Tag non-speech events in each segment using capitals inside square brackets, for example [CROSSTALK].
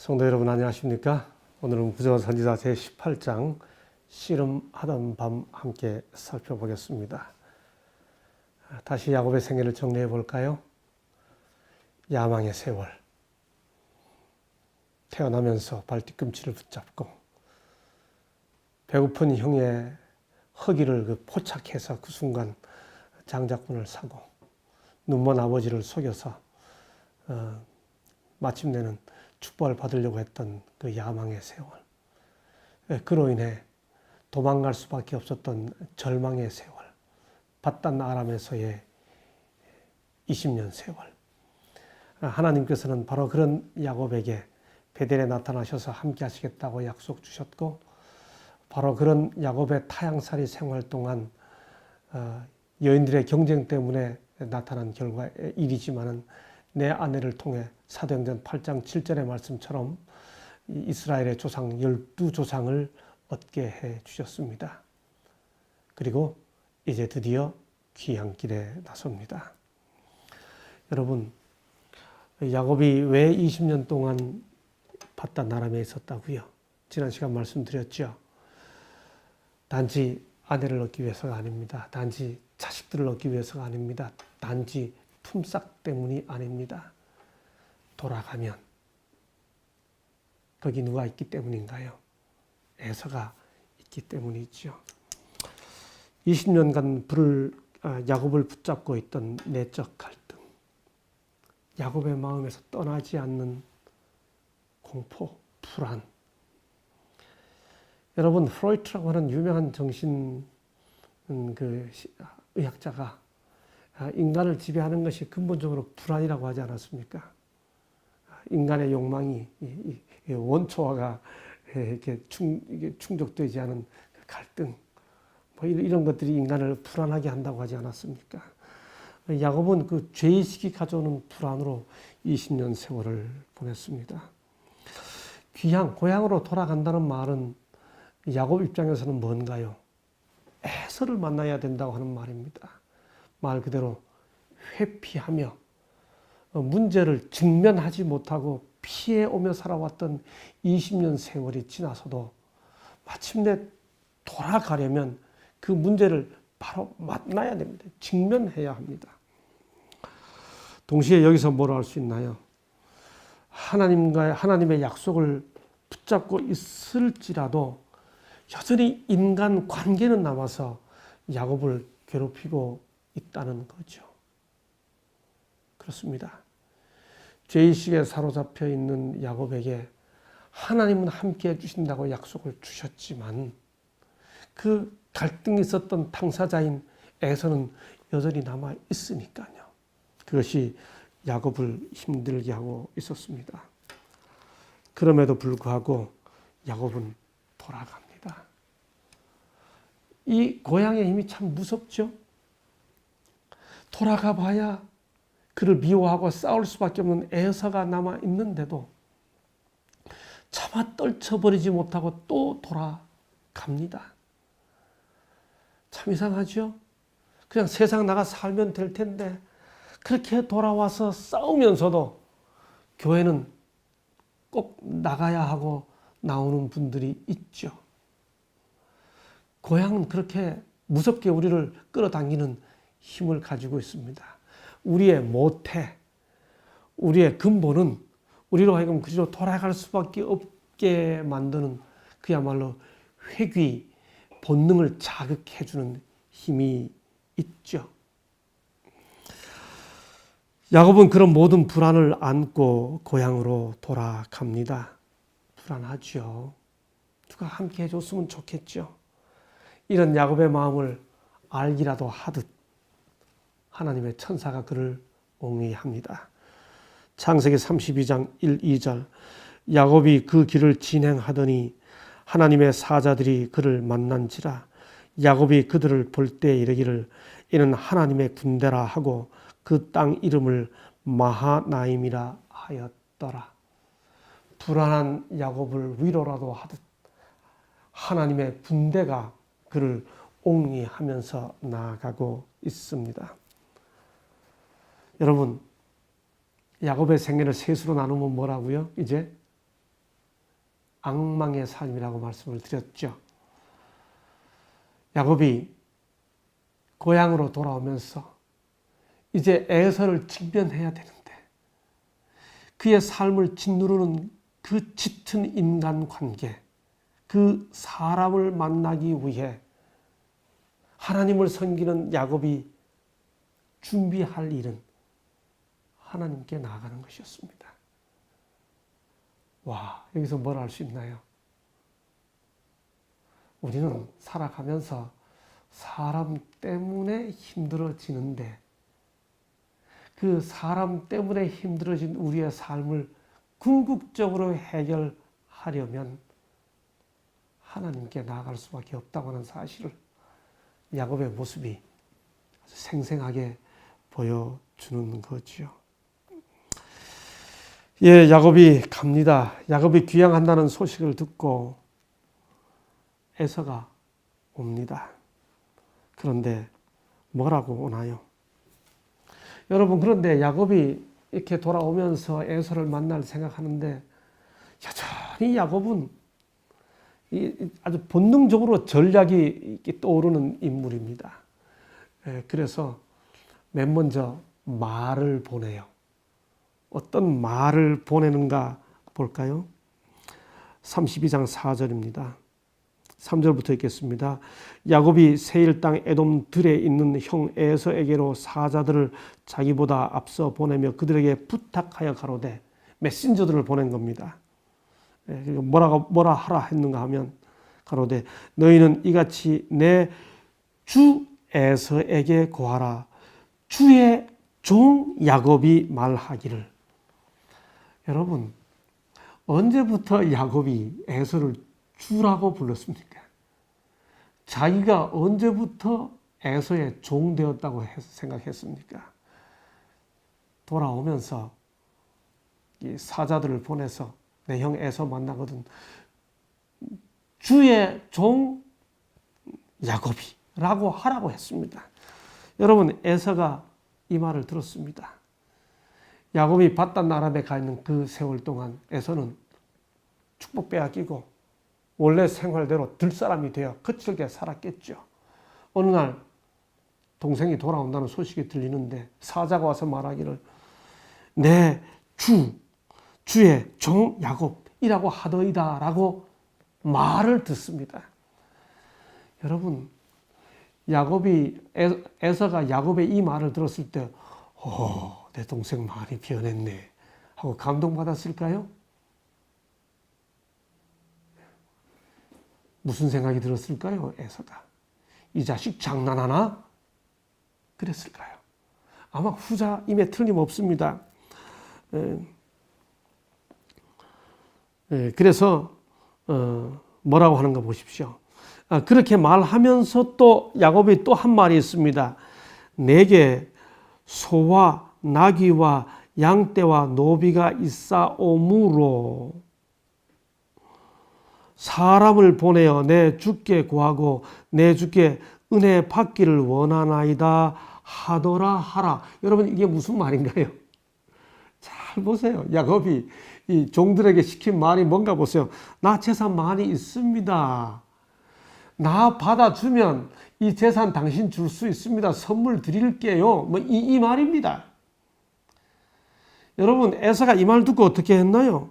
성도 여러분 안녕하십니까? 오늘은 구조 선지자 제 18장 씨름하던 밤 함께 살펴보겠습니다. 다시 야곱의 생애를 정리해 볼까요? 야망의 세월. 태어나면서 발 뒤꿈치를 붙잡고 배고픈 형의 허기를 그 포착해서 그 순간 장작분을 사고 눈먼 아버지를 속여서 어, 마침내는 축복을 받으려고 했던 그 야망의 세월. 예, 그로 인해 도망갈 수밖에 없었던 절망의 세월. 바단 아람에서의 20년 세월. 하나님께서는 바로 그런 야곱에게 베델에 나타나셔서 함께 하시겠다고 약속 주셨고, 바로 그런 야곱의 타향살이 생활 동안 어, 여인들의 경쟁 때문에 나타난 결과의 일이지만은 내 아내를 통해 사도행전 8장 7절의 말씀처럼 이스라엘의 조상 12조상을 얻게 해 주셨습니다. 그리고 이제 드디어 귀향길에 나섭니다. 여러분, 야곱이 왜 20년 동안 바다 나람에 있었다고요? 지난 시간 말씀드렸죠. 단지 아내를 얻기 위해서가 아닙니다. 단지 자식들을 얻기 위해서가 아닙니다. 단지 품삯 때문이 아닙니다. 돌아가면 거기 누가 있기 때문인가요? 에서가 있기 때문이죠. 20년간 불을 야곱을 붙잡고 있던 내적 갈등, 야곱의 마음에서 떠나지 않는 공포, 불안. 여러분 프로이트라고 하는 유명한 정신 그 의학자가 인간을 지배하는 것이 근본적으로 불안이라고 하지 않았습니까? 인간의 욕망이 원초화가 이렇게 충, 충족되지 않은 그 갈등, 뭐 이런 것들이 인간을 불안하게 한다고 하지 않았습니까? 야곱은 그 죄의식이 가져오는 불안으로 20년 세월을 보냈습니다. 귀향, 고향으로 돌아간다는 말은 야곱 입장에서는 뭔가요? 에서를 만나야 된다고 하는 말입니다. 말 그대로 회피하며 어, 문제를 직면하지 못하고 피해 오며 살아왔던 20년 세월이 지나서도 마침내 돌아가려면 그 문제를 바로 만나야 됩니다. 직면해야 합니다. 동시에 여기서 뭐로 할수 있나요? 하나님과 하나님의 약속을 붙잡고 있을지라도 여전히 인간 관계는 남아서 야곱을 괴롭히고 있다는 거죠. 그렇습니다. 죄의식에 사로잡혀 있는 야곱에게 하나님은 함께 해주신다고 약속을 주셨지만 그 갈등이 있었던 당사자인 에서는 여전히 남아 있으니까요. 그것이 야곱을 힘들게 하고 있었습니다. 그럼에도 불구하고 야곱은 돌아갑니다. 이 고향의 힘이 참 무섭죠? 돌아가 봐야 그를 미워하고 싸울 수밖에 없는 에서가 남아 있는데도 차마 떨쳐버리지 못하고 또 돌아갑니다. 참 이상하죠? 그냥 세상 나가 살면 될 텐데 그렇게 돌아와서 싸우면서도 교회는 꼭 나가야 하고 나오는 분들이 있죠. 고향은 그렇게 무섭게 우리를 끌어당기는 힘을 가지고 있습니다. 우리의 모태, 우리의 근본은 우리로 하여금 그리로 돌아갈 수밖에 없게 만드는 그야말로 회귀, 본능을 자극해주는 힘이 있죠. 야곱은 그런 모든 불안을 안고 고향으로 돌아갑니다. 불안하죠. 누가 함께 해줬으면 좋겠죠. 이런 야곱의 마음을 알기라도 하듯 하나님의 천사가 그를 옹의합니다. 창세기 32장 1, 2절 야곱이 그 길을 진행하더니 하나님의 사자들이 그를 만난지라 야곱이 그들을 볼 때 이르기를 이는 하나님의 군대라 하고 그 땅 이름을 마하나임이라 하였더라. 불안한 야곱을 위로라도 하듯 하나님의 군대가 그를 옹리하면서 나아가고 있습니다. 여러분, 야곱의 생애를 셋으로 나누면 뭐라고요? 이제 악망의 삶이라고 말씀을 드렸죠. 야곱이 고향으로 돌아오면서 이제 에서를 직면해야 되는데 그의 삶을 짓누르는 그 짙은 인간 관계, 그 사람을 만나기 위해 하나님을 섬기는 야곱이 준비할 일은 하나님께 나아가는 것이었습니다. 와, 여기서 뭘 알 수 있나요? 우리는 살아가면서 사람 때문에 힘들어지는데 그 사람 때문에 힘들어진 우리의 삶을 궁극적으로 해결하려면 하나님께 나아갈 수밖에 없다고 하는 사실을 야곱의 모습이 아주 생생하게 보여주는 거죠. 예, 야곱이 갑니다. 야곱이 귀향한다는 소식을 듣고 에서가 옵니다. 그런데 뭐라고 오나요? 여러분 그런데 야곱이 이렇게 돌아오면서 에서를 만날 생각하는데 여전히 야곱은 아주 본능적으로 전략이 떠오르는 인물입니다. 예, 그래서 맨 먼저 말을 보내요. 어떤 말을 보내는가 볼까요? 32장 4절입니다. 3절부터 읽겠습니다. 야곱이 세일 땅 에돔 들에 있는 형 에서에게로 사자들을 자기보다 앞서 보내며 그들에게 부탁하여 가로되 메신저들을 보낸 겁니다. 예, 뭐라고 뭐라 하라 했는가 하면 가로되 너희는 이같이 내 주 에서에게 고하라 주의 종 야곱이 말하기를 여러분 언제부터 야곱이 에서를 주라고 불렀습니까? 자기가 언제부터 에서의 종 되었다고 생각했습니까? 돌아오면서 이 사자들을 보내서 내 형 에서 만나거든 주의 종 야곱이라고 하라고 했습니다. 여러분 에서가 이 말을 들었습니다. 야곱이 바단 아람에 가 있는 그 세월 동안 에서는 축복 빼앗기고 원래 생활대로 들사람이 되어 거칠게 살았겠죠. 어느 날 동생이 돌아온다는 소식이 들리는데 사자가 와서 말하기를 내 주, 주의 종 야곱이라고 하더이다 라고 말을 듣습니다. 여러분, 야곱이 에서가 야곱의 이 말을 들었을 때, 오, 내 동생 많이 변했네 하고 감동받았을까요? 무슨 생각이 들었을까요? 에서가 이 자식 장난하나? 그랬을까요? 아마 후자임에 틀림없습니다. 에, 에, 그래서 어, 뭐라고 하는가 보십시오. 아, 그렇게 말하면서 또 야곱이 또 한 말이 있습니다. 내게 소와 나귀와 양떼와 노비가 있사오므로 사람을 보내어 내 주께 구하고 내 주께 은혜 받기를 원하나이다 하더라 하라. 여러분 이게 무슨 말인가요? 잘 보세요. 야곱이 이 종들에게 시킨 말이 뭔가 보세요. 나 재산 많이 있습니다. 나 받아주면 이 재산 당신 줄 수 있습니다. 선물 드릴게요. 뭐 이 이 말입니다. 여러분 에서가 이말 듣고 어떻게 했나요?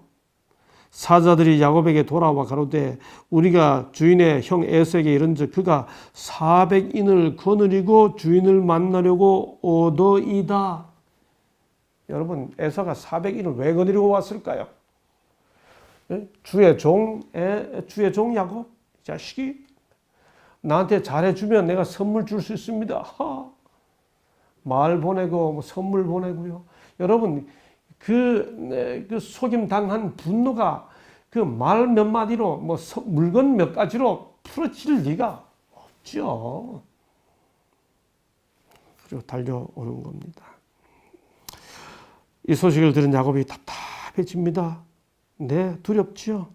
사자들이 야곱에게 돌아와 가로되 우리가 주인의 형 에서에게 이른즉 그가 400인을 거느리고 주인을 만나려고 오더이다. 여러분 에서가 400인을 왜 거느리고 왔을까요? 예? 주의 종 주의 종 야곱 자식이 나한테 잘해주면 내가 선물 줄 수 있습니다. 하. 말 보내고 뭐 선물 보내고요. 여러분 그, 그 속임 당한 분노가 그 말 몇 마디로 뭐 물건 몇 가지로 풀어질 리가 없죠. 그리고 달려오는 겁니다. 이 소식을 들은 야곱이 답답해집니다. 네, 두렵지요.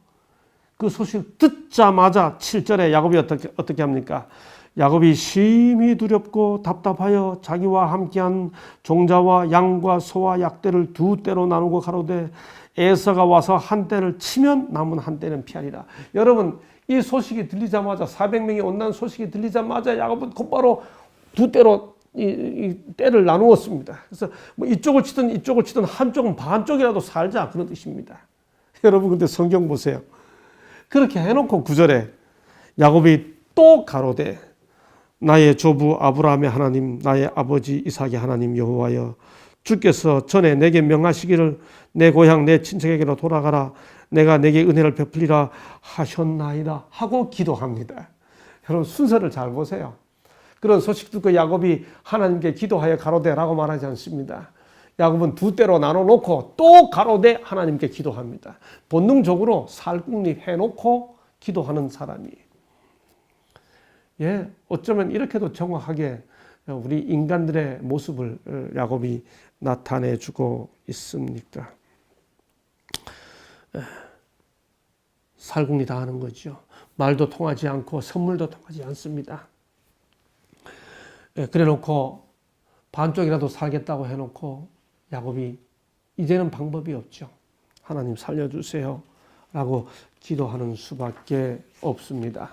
그 소식을 듣자마자 7절에 야곱이 어떻게, 어떻게 합니까? 야곱이 심히 두렵고 답답하여 자기와 함께한 종자와 양과 소와 약대를 두 떼로 나누고 가로되 에서가 와서 한 떼를 치면 남은 한 떼는 피하리라. 여러분 이 소식이 들리자마자 400명이 온다는 소식이 들리자마자 야곱은 곧바로 두 떼로 이, 이 떼를 나누었습니다. 그래서 뭐 이쪽을 치든 이쪽을 치든 한쪽은 반쪽이라도 살자 그런 뜻입니다. [LAUGHS] 여러분 근데 성경 보세요. 그렇게 해놓고 구절에 야곱이 또 가로되 나의 조부 아브라함의 하나님 나의 아버지 이삭의 하나님 여호와여 주께서 전에 내게 명하시기를 내 고향 내 친척에게로 돌아가라 내가 내게 은혜를 베풀리라 하셨나이다 하고 기도합니다. 여러분 순서를 잘 보세요. 그런 소식 듣고 야곱이 하나님께 기도하여 가로되라고 말하지 않습니다. 야곱은 두 때로 나눠 놓고 또 가로되 하나님께 기도합니다. 본능적으로 살궁립 해놓고 기도하는 사람이에요. 예, 어쩌면 이렇게도 정확하게 우리 인간들의 모습을 야곱이 나타내 주고 있습니다. 살궁리 다 하는 거죠. 말도 통하지 않고 선물도 통하지 않습니다. 예, 그래 놓고 반쪽이라도 살겠다고 해 놓고 야곱이 이제는 방법이 없죠. 하나님 살려주세요. 라고 기도하는 수밖에 없습니다.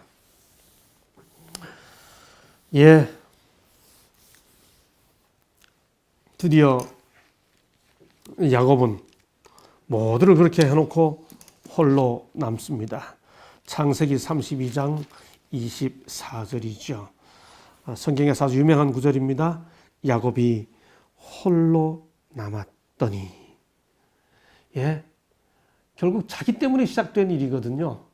예. 드디어 야곱은 모두를 그렇게 해놓고 홀로 남습니다. 창세기 32장 24절이죠. 아, 성경에서 아주 유명한 구절입니다. 야곱이 홀로 남았더니. 예. 결국 자기 때문에 시작된 일이거든요.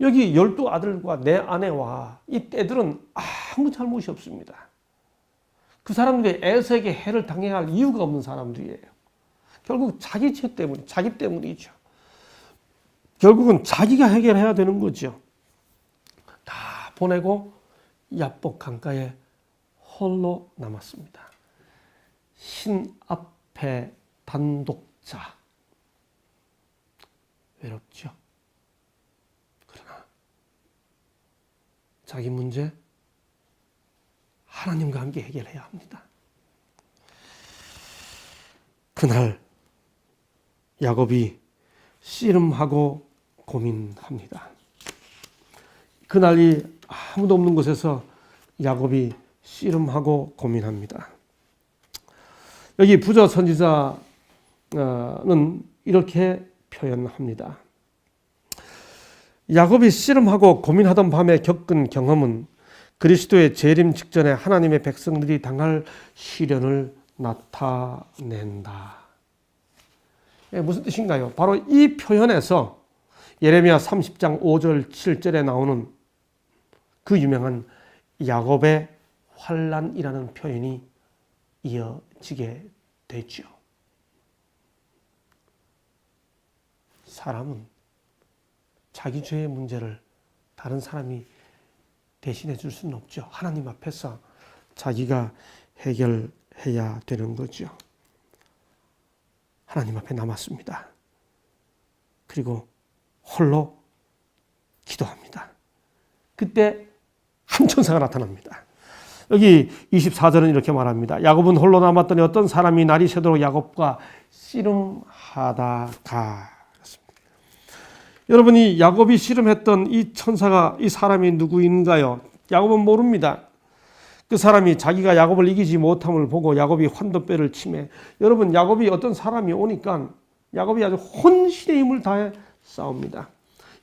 여기 열두 아들과 내 아내와 이 때들은 아무 잘못이 없습니다. 그 사람들이 에서에게 해를 당해야 할 이유가 없는 사람들이에요. 결국 자기 죄 때문에, 자기 때문이죠. 결국은 자기가 해결해야 되는 거죠. 다 보내고 야복 강가에 홀로 남았습니다. 신 앞에 단독자. 외롭죠. 그러나 자기 문제 하나님과 함께 해결해야 합니다. 그날 야곱이 씨름하고 고민합니다. 그날이 아무도 없는 곳에서 야곱이 씨름하고 고민합니다. 여기 부자 선지자는 이렇게 표현합니다. 야곱이 씨름하고 고민하던 밤에 겪은 경험은 그리스도의 재림 직전에 하나님의 백성들이 당할 시련을 나타낸다. 예, 무슨 뜻인가요? 바로 이 표현에서 예레미야 30장 5절 7절에 나오는 그 유명한 야곱의 환란이라는 표현이 이어지게 되죠. 사람은 자기 죄의 문제를 다른 사람이 대신해 줄 수는 없죠. 하나님 앞에서 자기가 해결해야 되는 거죠. 하나님 앞에 남았습니다. 그리고 홀로 기도합니다. 그때 한 천사가 나타납니다. 여기 24절은 이렇게 말합니다. 야곱은 홀로 남았더니 어떤 사람이 날이 새도록 야곱과 씨름하다가 여러분이 야곱이 씨름했던 이 천사가 이 사람이 누구인가요? 야곱은 모릅니다. 그 사람이 자기가 야곱을 이기지 못함을 보고 야곱이 환도뼈를 치매 여러분 야곱이 어떤 사람이 오니까 야곱이 아주 혼신의 힘을 다해 싸웁니다.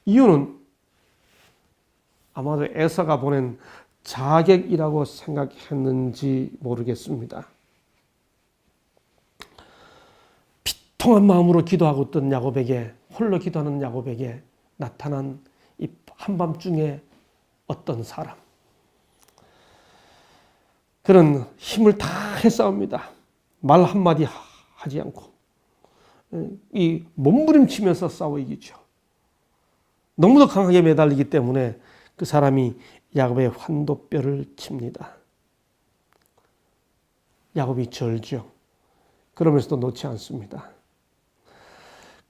이유는 아마도 에사가 보낸 자객이라고 생각했는지 모르겠습니다. 비통한 마음으로 기도하고 있던 야곱에게 홀로 기도하는 야곱에게 나타난 이 한밤중에 어떤 사람. 그는 힘을 다 해싸웁니다. 말 한마디 하지 않고. 이 몸부림치면서 싸워 이기죠. 너무도 강하게 매달리기 때문에 그 사람이 야곱의 환도뼈를 칩니다. 야곱이 절죠. 그러면서도 놓지 않습니다.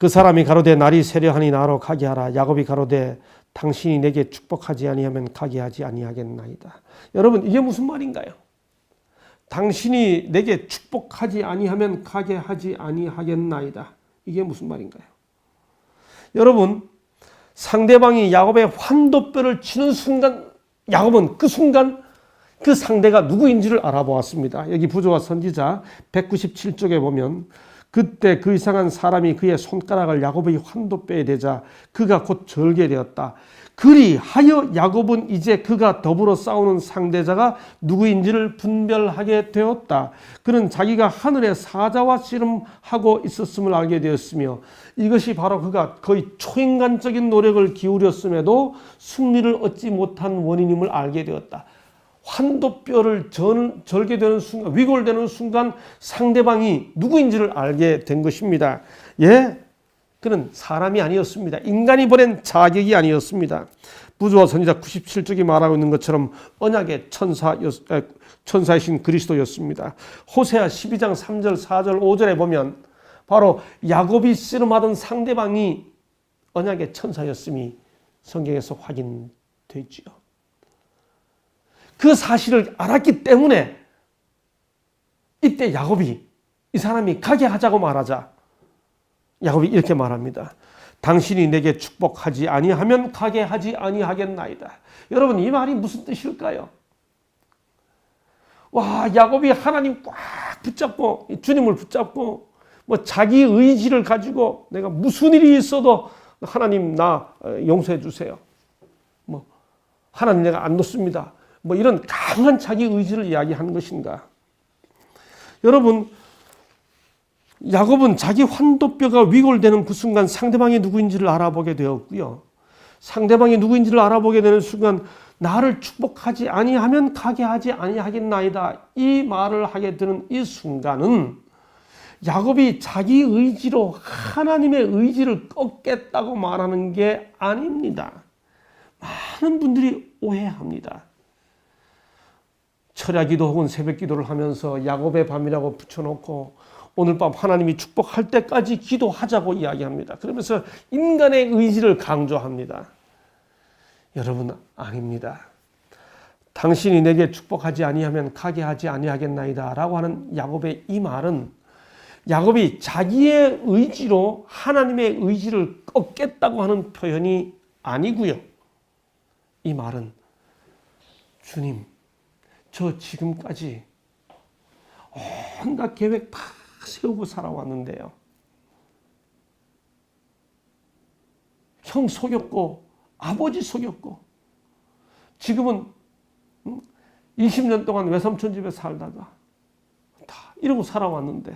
그 사람이 가로되 날이 세려하니 나로 가게 하라. 야곱이 가로되 당신이 내게 축복하지 아니하면 가게 하지 아니하겠나이다. 여러분 이게 무슨 말인가요? 당신이 내게 축복하지 아니하면 가게 하지 아니하겠나이다. 이게 무슨 말인가요? 여러분 상대방이 야곱의 환도뼈를 치는 순간 야곱은 그 순간 그 상대가 누구인지를 알아보았습니다. 여기 부조와 선지자 197쪽에 보면 그때 그 이상한 사람이 그의 손가락을 야곱의 환도뼈에 대자 그가 곧 절개되었다. 그리하여 야곱은 이제 그가 더불어 싸우는 상대자가 누구인지를 분별하게 되었다. 그는 자기가 하늘의 사자와 씨름하고 있었음을 알게 되었으며 이것이 바로 그가 거의 초인간적인 노력을 기울였음에도 승리를 얻지 못한 원인임을 알게 되었다. 환도뼈를 절, 절게 되는 순간, 위골되는 순간 상대방이 누구인지를 알게 된 것입니다. 예, 그는 사람이 아니었습니다. 인간이 보낸 자격이 아니었습니다. 부조와 선지자 97쪽이 말하고 있는 것처럼 언약의 천사, 천사이신 그리스도였습니다. 호세아 12장 3절, 4절, 5절에 보면 바로 야곱이 씨름하던 상대방이 언약의 천사였음이 성경에서 확인되지요. 그 사실을 알았기 때문에 이때 야곱이 이 사람이 가게 하자고 말하자 야곱이 이렇게 말합니다. 당신이 내게 축복하지 아니하면 가게 하지 아니하겠나이다. 여러분 이 말이 무슨 뜻일까요? 와 야곱이 하나님 꽉 붙잡고 주님을 붙잡고 뭐 자기 의지를 가지고 내가 무슨 일이 있어도 하나님 나 용서해 주세요. 뭐 하나님 내가 안 놓습니다. 뭐 이런 강한 자기 의지를 이야기하는 것인가? 여러분 야곱은 자기 환도뼈가 위골되는 그 순간 상대방이 누구인지를 알아보게 되었고요. 상대방이 누구인지를 알아보게 되는 순간 나를 축복하지 아니하면 가게 하지 아니하겠나이다. 이 말을 하게 되는 이 순간은 야곱이 자기 의지로 하나님의 의지를 꺾겠다고 말하는 게 아닙니다. 많은 분들이 오해합니다. 철야 기도 혹은 새벽 기도를 하면서 야곱의 밤이라고 붙여놓고 오늘 밤 하나님이 축복할 때까지 기도하자고 이야기합니다. 그러면서 인간의 의지를 강조합니다. 여러분 아닙니다. 당신이 내게 축복하지 아니하면 가게 하지 아니하겠나이다라고 하는 야곱의 이 말은 야곱이 자기의 의지로 하나님의 의지를 꺾겠다고 하는 표현이 아니고요. 이 말은 주님 저 지금까지 온갖 계획 다 세우고 살아왔는데요. 형 속였고 아버지 속였고 지금은 20년 동안 외삼촌 집에 살다가 다 이러고 살아왔는데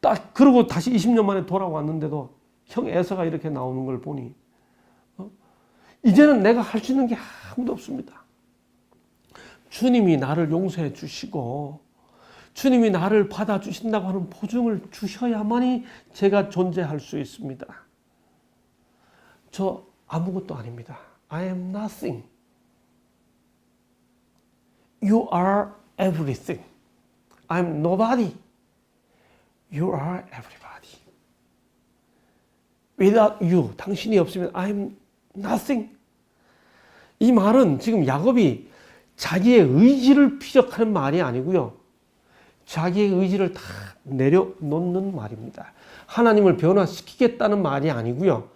딱 그러고 다시 20년 만에 돌아왔는데도 형 애서가 이렇게 나오는 걸 보니 어? 이제는 내가 할 수 있는 게 아무도 없습니다. 주님이 나를 용서해 주시고 주님이 나를 받아 주신다고 하는 보증을 주셔야만이 제가 존재할 수 있습니다. 저 아무것도 아닙니다. I am nothing. You are everything. I'm nobody. You are everybody. Without you, 당신이 없으면 I'm nothing. 이 말은 지금 야곱이 자기의 의지를 피력하는 말이 아니고요. 자기의 의지를 다 내려놓는 말입니다. 하나님을 변화시키겠다는 말이 아니고요.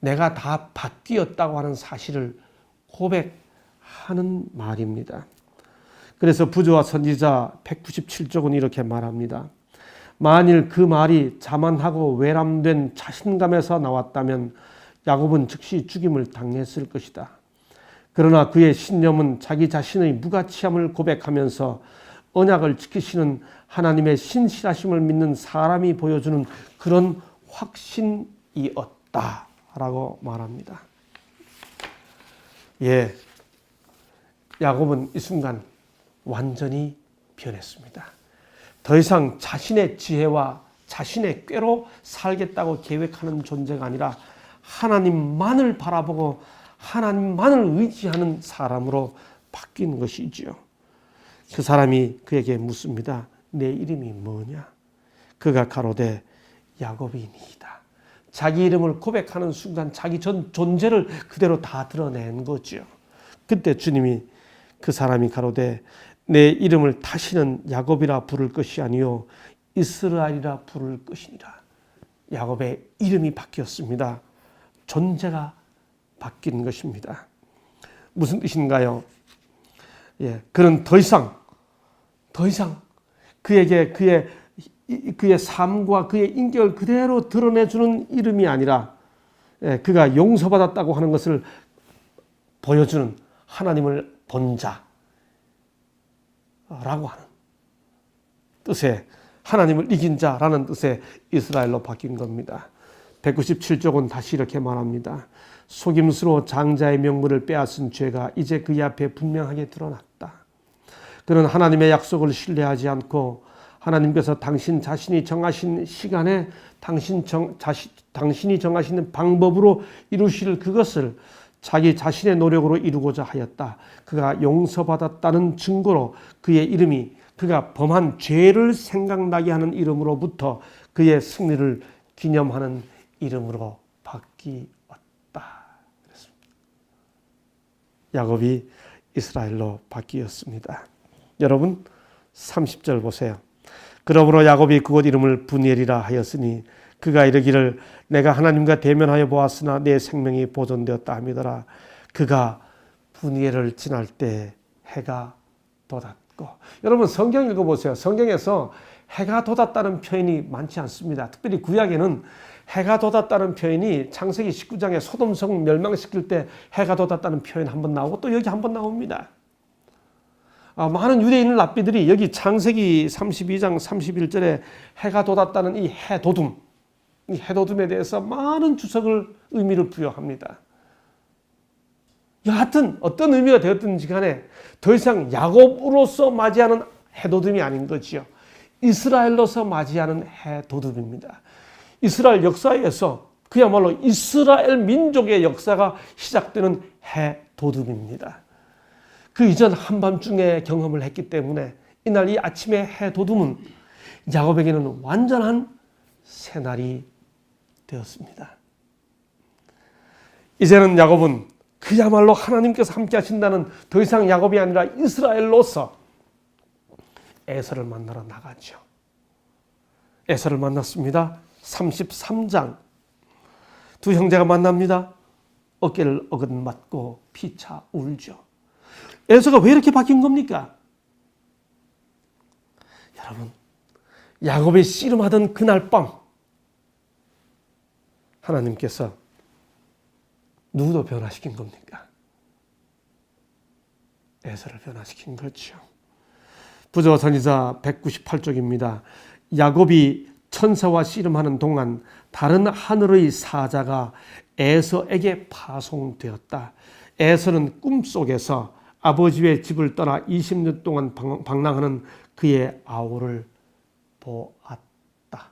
내가 다 바뀌었다고 하는 사실을 고백하는 말입니다. 그래서 부조와 선지자 197쪽은 이렇게 말합니다. 만일 그 말이 자만하고 외람된 자신감에서 나왔다면 야곱은 즉시 죽임을 당했을 것이다. 그러나 그의 신념은 자기 자신의 무가치함을 고백하면서 언약을 지키시는 하나님의 신실하심을 믿는 사람이 보여주는 그런 확신이었다 라고 말합니다. 예. 야곱은 이 순간 완전히 변했습니다. 더 이상 자신의 지혜와 자신의 꾀로 살겠다고 계획하는 존재가 아니라 하나님만을 바라보고 하나님만을 의지하는 사람으로 바뀐 것이지요. 그 사람이 그에게 묻습니다. 내 이름이 뭐냐? 그가 가로되 야곱이니이다. 자기 이름을 고백하는 순간 자기 전 존재를 그대로 다 드러낸 거죠. 그때 주님이 그 사람이 가로되 내 이름을 다시는 야곱이라 부를 것이 아니요 이스라엘이라 부를 것이니라. 야곱의 이름이 바뀌었습니다. 존재가 바뀐 것입니다. 무슨 뜻인가요? 예, 그는 더 이상 더 이상 그에게 그의 그의 삶과 그의 인격을 그대로 드러내주는 이름이 아니라 예, 그가 용서받았다고 하는 것을 보여주는 하나님을 본 자라고 하는 뜻의 하나님을 이긴 자라는 뜻의 이스라엘로 바뀐 겁니다. 197쪽은 다시 이렇게 말합니다. 속임수로 장자의 명분을 빼앗은 죄가 이제 그의 앞에 분명하게 드러났다. 그는 하나님의 약속을 신뢰하지 않고 하나님께서 당신 자신이 정하신 시간에 당신 정, 자시, 당신이 정하시는 방법으로 이루실 그것을 자기 자신의 노력으로 이루고자 하였다. 그가 용서받았다는 증거로 그의 이름이 그가 범한 죄를 생각나게 하는 이름으로부터 그의 승리를 기념하는 이름으로 바뀌었다. 그랬습니다. 야곱이 이스라엘로 바뀌었습니다. 여러분 30절 보세요. 그러므로 야곱이 그곳 이름을 분엘이라 하였으니 그가 이르기를 내가 하나님과 대면하여 보았으나 내 생명이 보존되었다 함이더라. 그가 분엘을 지날 때 해가 돋았고 여러분 성경 읽어보세요. 성경에서 해가 돋았다는 표현이 많지 않습니다. 특별히 구약에는 해가 돋았다는 표현이 창세기 19장에 소돔성 멸망시킬 때 해가 돋았다는 표현 한 번 나오고 또 여기 한 번 나옵니다. 아, 많은 유대인 랍비들이 여기 창세기 32장 31절에 해가 돋았다는 이 해돋움, 이 해돋움에 대해서 많은 주석을 의미를 부여합니다. 여하튼 어떤 의미가 되었든지 간에 더 이상 야곱으로서 맞이하는 해돋움이 아닌 거지요. 이스라엘로서 맞이하는 해돋움입니다. 이스라엘 역사에서 그야말로 이스라엘 민족의 역사가 시작되는 해돋움입니다. 그 이전 한밤중에 경험을 했기 때문에 이날 이 아침의 해돋움은 야곱에게는 완전한 새날이 되었습니다. 이제는 야곱은 그야말로 하나님께서 함께 하신다는 더 이상 야곱이 아니라 이스라엘로서 에서를 만나러 나가죠. 에서를 만났습니다. 33장 두 형제가 만납니다. 어깨를 어긋 맞고 피차 울죠. 에서가 왜 이렇게 바뀐 겁니까? 여러분, 야곱이 씨름하던 그날 밤 하나님께서 누구도 변화시킨 겁니까? 에서를 변화시킨 거죠. 부조 선지자 198쪽입니다. 야곱이 천사와 씨름하는 동안 다른 하늘의 사자가 에서에게 파송되었다. 에서는 꿈속에서 아버지의 집을 떠나 20년 동안 방랑하는 그의 아우를 보았다.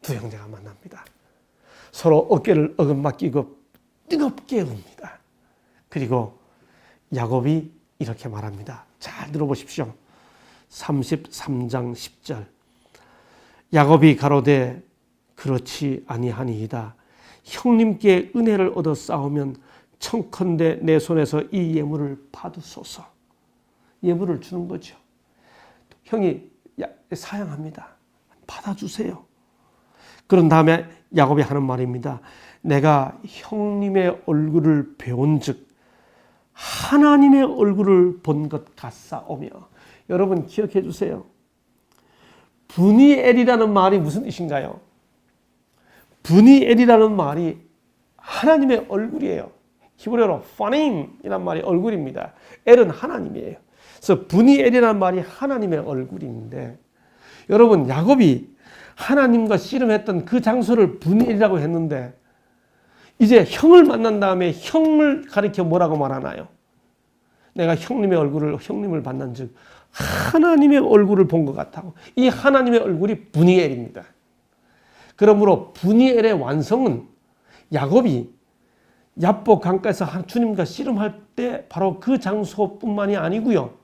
두 형제가 만납니다. 서로 어깨를 어긋맞기고 뜨겁게 웁니다. 그리고 야곱이 이렇게 말합니다. 잘 들어보십시오. 33장 10절. 야곱이 가로되 그렇지 아니하니이다. 형님께 은혜를 얻어 싸우면 청컨대 내 손에서 이 예물을 받으소서. 예물을 주는 거죠. 형이 사양합니다. 받아주세요. 그런 다음에 야곱이 하는 말입니다. 내가 형님의 얼굴을 배운 즉 하나님의 얼굴을 본 것 같사오며 여러분 기억해 주세요. 분이엘이라는 말이 무슨 뜻인가요? 분이엘이라는 말이 하나님의 얼굴이에요. 히브리어로 파님이란 말이 얼굴입니다. 엘은 하나님이에요. 그래서 분이엘이라는 말이 하나님의 얼굴인데 여러분 야곱이 하나님과 씨름했던 그 장소를 분이엘이라고 했는데 이제 형을 만난 다음에 형을 가리켜 뭐라고 말하나요? 내가 형님의 얼굴을 형님을 만난 즉 하나님의 얼굴을 본 것 같다고. 이 하나님의 얼굴이 분이엘입니다. 그러므로 분이엘의 완성은 야곱이 야복 강가에서 주님과 씨름할 때 바로 그 장소뿐만이 아니고요.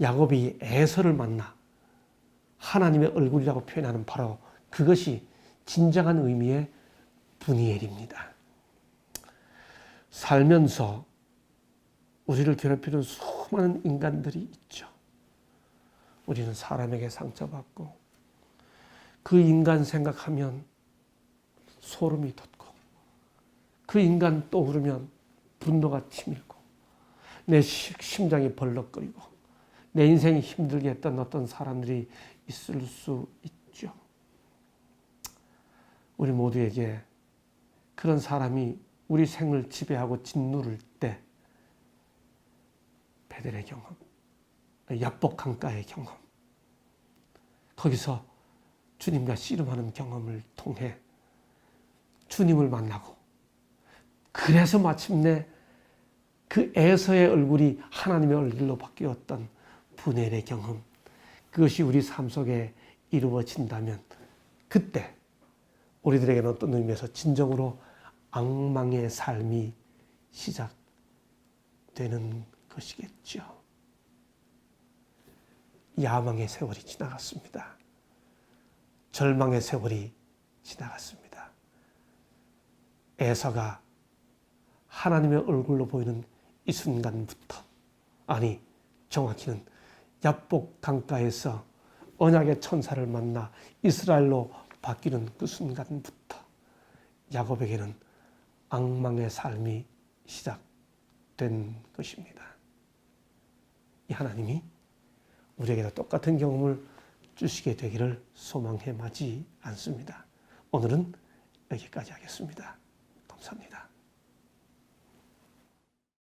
야곱이 에서를 만나 하나님의 얼굴이라고 표현하는 바로 그것이 진정한 의미의 분이엘입니다. 살면서 우리를 괴롭히는 수많은 인간들이 있죠. 우리는 사람에게 상처받고 그 인간 생각하면 소름이 돋고 그 인간 떠오르면 분노가 치밀고 내 시- 심장이 벌렁거리고 내 인생이 힘들게 했던 어떤 사람들이 있을 수 있죠. 우리 모두에게 그런 사람이 우리 생을 지배하고 짓누를 때 베델의 경험, 야복 강가의 경험, 거기서 주님과 씨름하는 경험을 통해 주님을 만나고 그래서 마침내 그 에서의 얼굴이 하나님의 얼굴로 바뀌었던 분해의 경험 그것이 우리 삶 속에 이루어진다면 그때 우리들에게는 어떤 의미에서 진정으로 악망의 삶이 시작되는 것이겠죠. 야망의 세월이 지나갔습니다. 절망의 세월이 지나갔습니다. 에서가 하나님의 얼굴로 보이는 이 순간부터 아니 정확히는 야복 강가에서 언약의 천사를 만나 이스라엘로 바뀌는 그 순간부터 야곱에게는 악망의 삶이 시작된 것입니다. 이 하나님이 우리에게도 똑같은 경험을 주시게 되기를 소망해 마지 않습니다. 오늘은 여기까지 하겠습니다. 감사합니다.